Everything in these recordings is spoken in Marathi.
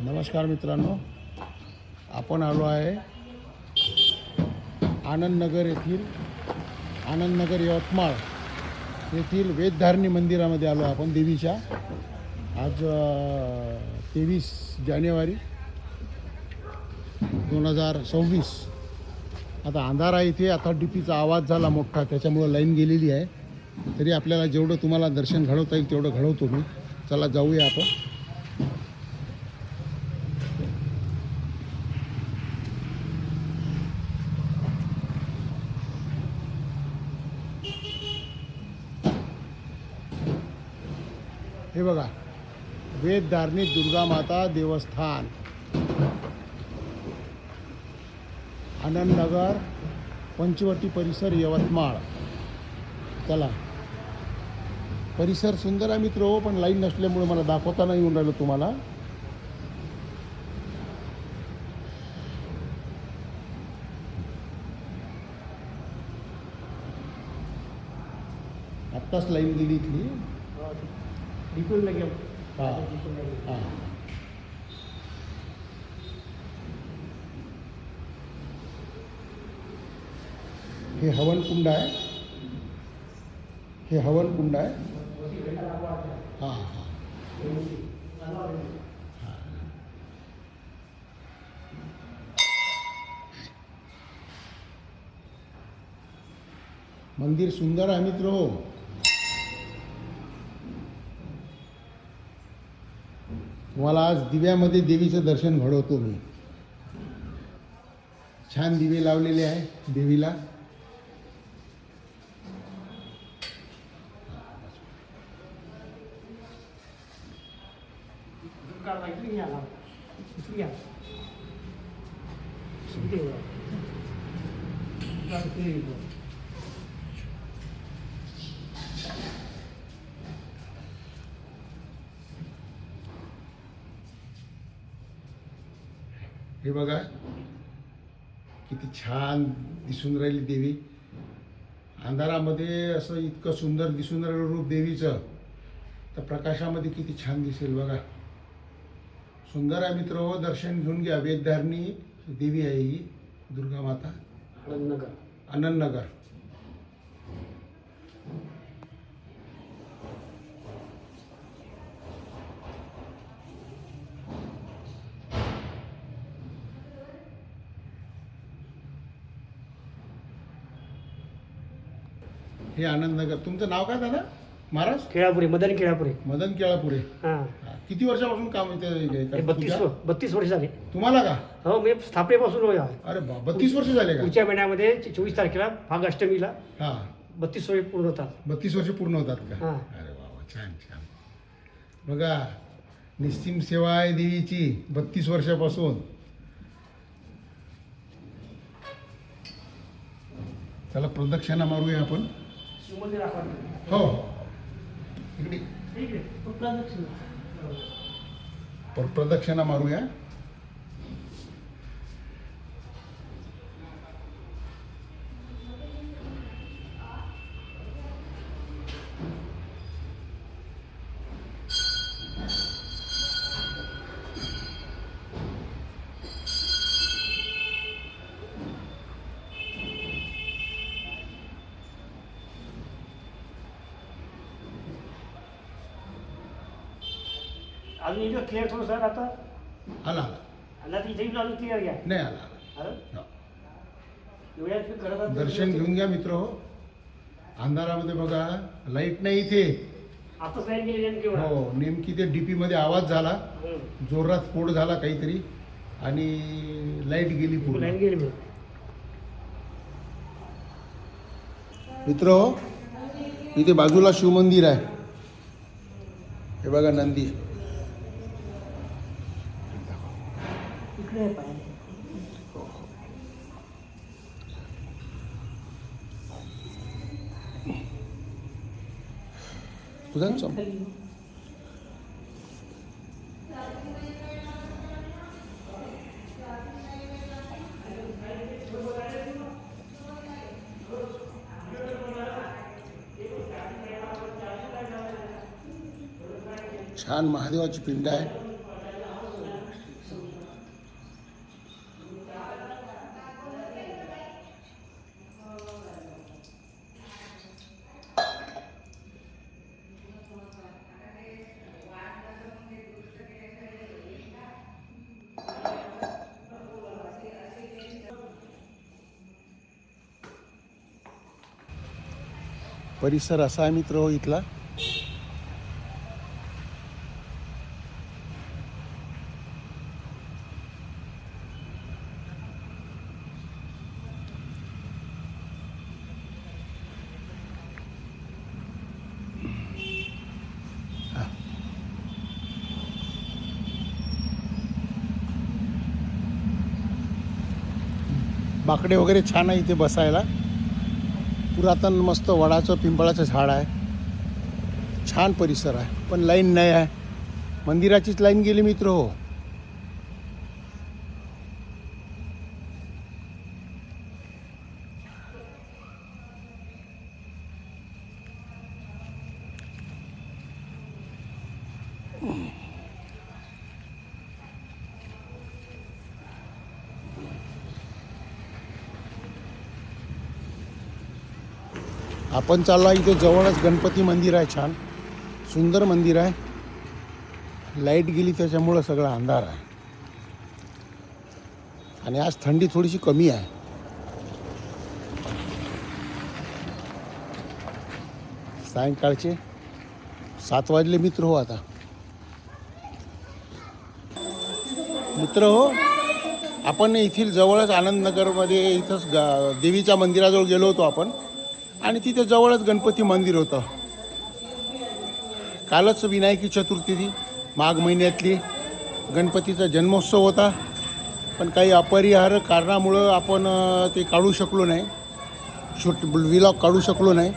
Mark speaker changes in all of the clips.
Speaker 1: नमस्कार मित्रांनो. आपण आलो आहे आनंदनगर येथील आनंदनगर यवतमाळ येथील वेदधारणी मंदिरामध्ये आलो आपण देवीच्या. आज तेवीस जानेवारी दोन हजार सव्वीस. आता अंधारा इथे आता डीपीचा आवाज झाला मोठा त्याच्यामुळं लाईन गेलेली आहे. तरी आपल्याला जेवढं तुम्हाला दर्शन घडवता येईल तेवढं घडवतो मी. चला जाऊया आपण हे बघा वेद धार्मिक दुर्गा माता देवस्थान. आनंदनगर पंचवटी परिसर यवतमाळ. चला. परिसर सुंदर आहे मित्र हो पण लाईन नसल्यामुळे मला दाखवता नाही येऊन राहिलं तुम्हाला. आत्ताच लाईन गेली इथली. हां. हां हे हवन कुंड आहे. हे हवन कुंड आहे. हां. हां. मंदिर सुंदर आहे मित्र हो. तुम्हाला आज दिव्यामध्ये देवीचं दर्शन घडवतो मी. छान दिवे लावलेले आहे देवीला. हे बघा. किती छान दिसून राहिली देवी. अंधारामध्ये असं इतकं सुंदर दिसून राहिलं रूप देवीचं. तर प्रकाशामध्ये किती छान दिसेल बघा. सुंदर आहे मित्र हो दर्शन घेऊन घ्या. वेदधारणी देवी आहे ही दुर्गा माता.
Speaker 2: आनंदनगर.
Speaker 1: आनंदनगर. हे आनंदनगर. तुमचं नाव काय दादा? महाराज?
Speaker 2: खेळापुरे मदन खेळापुरे
Speaker 1: मदन केळापुरे.
Speaker 2: हां.
Speaker 1: हा. किती वर्षापासून काम इथे हे
Speaker 2: हे
Speaker 1: करता
Speaker 2: बत्तीस? बत्तीस वर्ष झाले.
Speaker 1: तुम्हाला का?
Speaker 2: हो मी स्थापनेपासून होय आहे.
Speaker 1: अरे बा बत्तीस वर्ष झाले का?
Speaker 2: पुढच्या महिन्यामध्ये चोवीस तारखेला फाग अष्टमीला
Speaker 1: हा.
Speaker 2: बत्तीस वर्ष पूर्ण होतात.
Speaker 1: बत्तीस वर्ष पूर्ण होतात का?
Speaker 2: हा.
Speaker 1: अरे वा वा छान छान. बघा निस्तीम सेवा आहे देवीची बत्तीस वर्षापासून. चला प्रदक्षिणा मारूया आपण.
Speaker 2: शिवमंदिर आपण
Speaker 1: हो. इकडे.
Speaker 2: प्रदक्षिणा.
Speaker 1: पर प्रदक्षिणा मारूया.
Speaker 2: अजून इथं क्लिअर थोडं सर आता?
Speaker 1: आला आला.
Speaker 2: आणि आता इथे येऊन अजून क्लिअर घ्या.
Speaker 1: नाही आला आला.
Speaker 2: अरे?
Speaker 1: हो.
Speaker 2: एवढ्या तुम्ही करत आहात.
Speaker 1: दर्शन घेऊन घ्या मित्र हो. अंधारामध्ये बघा लाइट नाही इथे.
Speaker 2: आताच लाईन गेली नेमकी एवढा.
Speaker 1: हो नेमकी ते डीपी मध्ये आवाज झाला.
Speaker 2: हम्म.
Speaker 1: जोरात स्फोट झाला काहीतरी. आणि लाइट गेली पूर्ण.
Speaker 2: लाईन गेली
Speaker 1: मित्र हो. इथे बाजूला शिवमंदिर आहे. हे बघा नंदी
Speaker 2: इकडे
Speaker 1: तुझा ना समोर. छान महादेवाची पिंड आहे.
Speaker 3: परिसर असा आहे मित्र हो इथला. बाकडे वगैरे छान आहे इथे बसायला. पुरातन मस्त वडाचं पिंपळाचं झाड आहे. छान परिसर आहे पण लाईन नाही आहे. मंदिराचीच लाईन गेली मित्र हो. आपण चालला इथे जवळच गणपती मंदिर आहे छान. सुंदर मंदिर आहे. लाइट गेली त्याच्यामुळं सगळा अंधार आहे. आणि आज थंडी थोडीशी कमी आहे. सायंकाळचे सात वाजले मित्र हो आता. मित्र हो आपण येथील जवळच आनंदनगरमध्ये इथंच गा देवीच्या मंदिराजवळ गेलो होतो आपण. आणि तिथे जवळच गणपती मंदिर होतं. कालच विनायकी चतुर्थी ती माघ महिन्यातली. गणपतीचा जन्मोत्सव होता. पण काही अपरिहार्य कारणामुळं आपण ते काढू शकलो नाही. शूट विलॉग काढू शकलो नाही.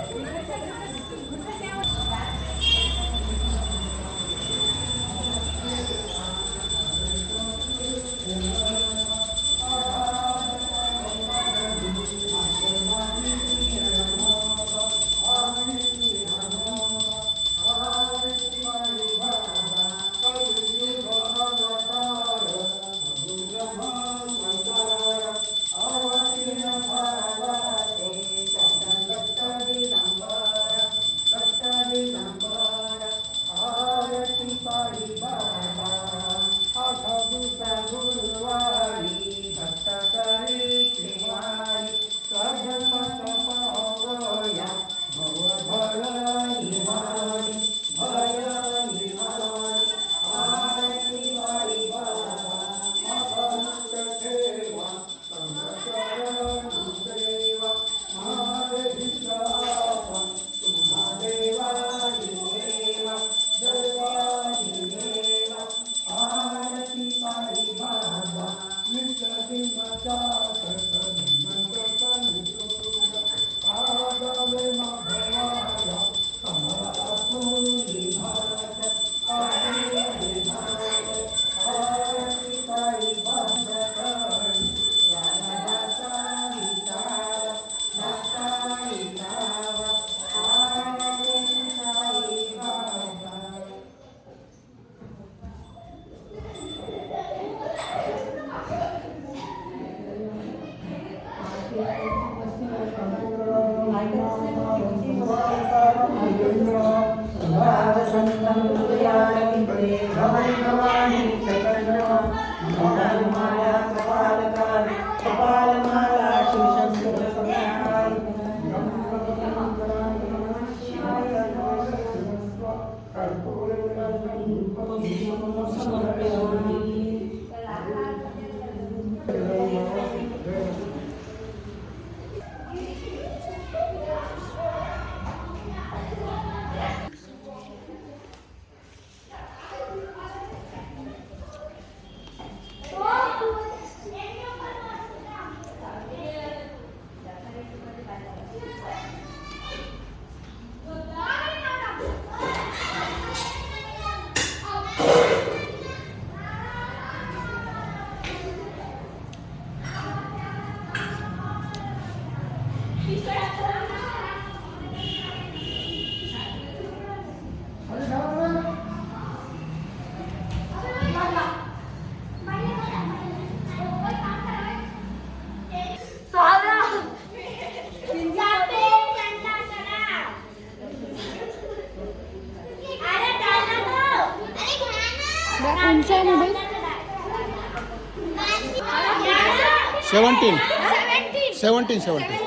Speaker 3: Seventeen
Speaker 1: seventeen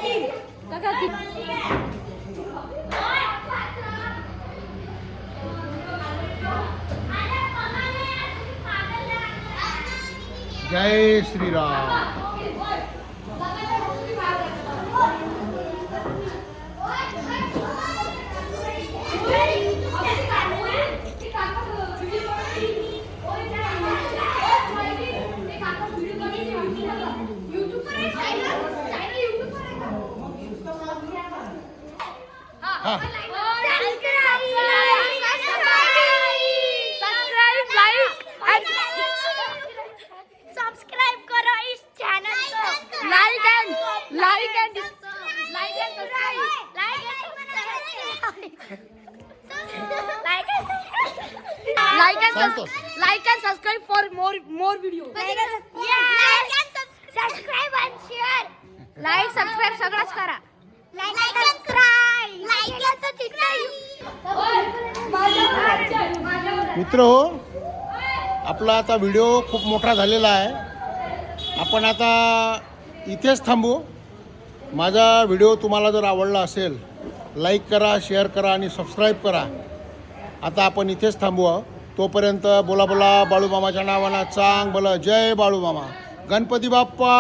Speaker 1: Jay Shriram.
Speaker 4: And like and subscribe like like and
Speaker 1: सांगतोस.
Speaker 4: Like and subscribe for more more video like and subscribe and share like subscribe सगळंच करा। लाईक सबस्क्राइब लाईक
Speaker 1: मित्र हो आपला आता व्हिडिओ खूप मोठा झालेला आहे. आपण आता इथेच थांबू. माझा व्हिडिओ तुम्हाला जर आवडला असेल लाईक करा शेअर करा आणि सबस्क्राईब करा. आता आपण इथेच थांबू तोपर्यंत बोला बोला बाळूमामाच्या नावानं चांग बोला जय बाळूमामा. गणपती बाप्पा